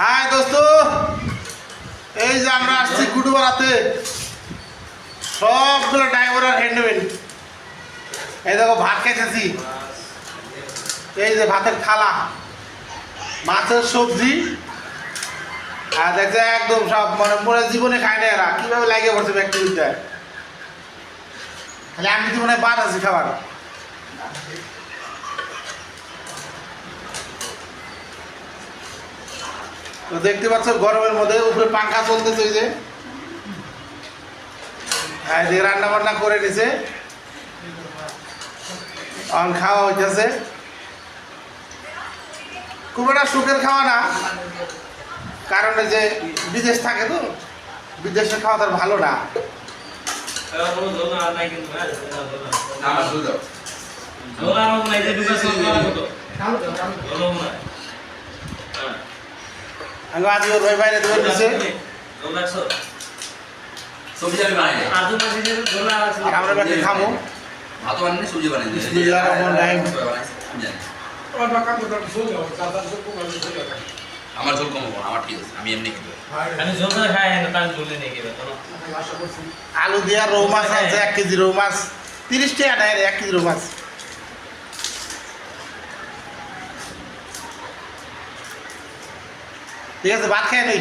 High দোস্ত, এই যে আমরা আসছি গুডুবাড়াতে সবগুলো ড্রাইভার আর হ্যান্ডমেন এই দেখো ভাত খেতেছি। এই যে ভাতের থালা, মাছের সবজি, আর দেখছে একদম সব মানে পুরো জীবনে খায় না এরা। কীভাবে লাগিয়ে পড়ছে ব্যাকটেরিয়াটা খালি আমি তো মনে হয় বাদ আছি খাবার। তো দেখতে পাচ্ছ গরমের মধ্যে উপরে পাঙ্খা চলতেছে ওই যে। আর এদিকে রান্না বান্না করে নিছে। খাওয়া হইতেছে। খুব একটা সুখের খাওয়া না। কারণ যে বিদেশ থাকে তো বিদেশের খাওয়া তার ভালো না। হ্যাঁ। না আমি আজ ওর ভাই বাইরে দেবে নিছে। সবজি আমরা খামো। ভাত সবজি রহিম। ঝোল কম আমার ঠিক আছে আমি এমনি খেতে আলু দিয়া রৌ মাছ আছে এক কেজি রৌ মাছ। তিরিশ টাকা নেয় এক কেজি রৌ মাছ। ঠিক আছে ভাত খেয়ে নেই